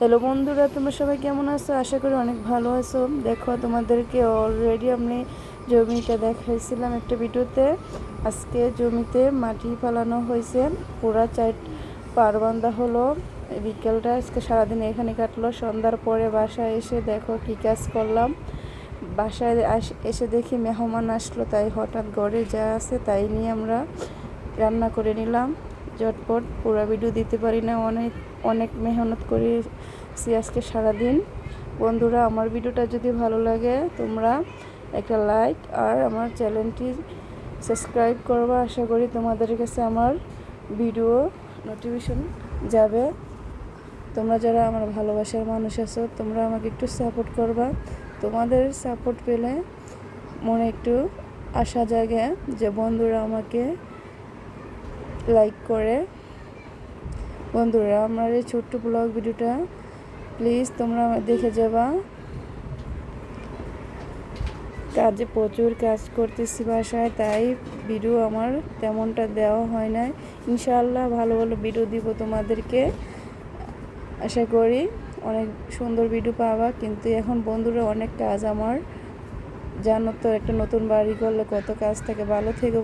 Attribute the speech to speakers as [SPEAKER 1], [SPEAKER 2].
[SPEAKER 1] Hello বন্ধুরা, তোমরা সবাই কেমন আছো? আশা করি অনেক ভালো আছো। দেখো, তোমাদেরকে অলরেডি আমি জমিটা দেখাইছিলাম একটা ভিডিওতে। আজকে জমিতে মাটি ফালানো হয়েছে। পুরা চার পার বান্ধা হলো। বিকেলটা, আজকে সারাদিন এখানে কাটলো। সন্ধ্যার পরে বাসায় এসে দেখো কী কাজ করলাম। বাসায় এসে দেখি মেহমান আসলো, তাই হঠাৎ ঘরে যা আছে তাই নিয়ে আমরা রান্না করে নিলাম। ঝটপট পুরো ভিডিও দিতে পারি না। অনেক অনেক মেহনত করেছি আজকে সারাদিন। বন্ধুরা, আমার ভিডিওটা যদি ভালো লাগে, তোমরা একটা লাইক আর আমার চ্যানেলটি সাবস্ক্রাইব করবা। আশা করি তোমাদের কাছে আমার ভিডিও নোটিফিকেশন যাবে। তোমরা যারা আমার ভালোবাসার মানুষ আছো, তোমরা আমাকে একটু সাপোর্ট করবা। তোমাদের সাপোর্ট পেলে মনে একটু আশা জাগে যে বন্ধুরা আমাকে লাইক করে। বন্ধুরা, আমার এই ছোট্ট ব্লগ ভিডিওটা প্লিজ তোমরা দেখে যাবা। কাজে প্রচুর কাজ করতেছি বাসায়, তাই ভিডিও আমার তেমনটা দেওয়া হয় না ইনশাআল্লাহ ভালো ভালো ভিডিও দিব তোমাদেরকে। আশা করি অনেক সুন্দর ভিডিও পাবা, কিন্তু এখন বন্ধুরা অনেক কাজ আমার। জানো তো, একটা নতুন বাড়ি করলে কত কাজ থাকে। ভালো থেকে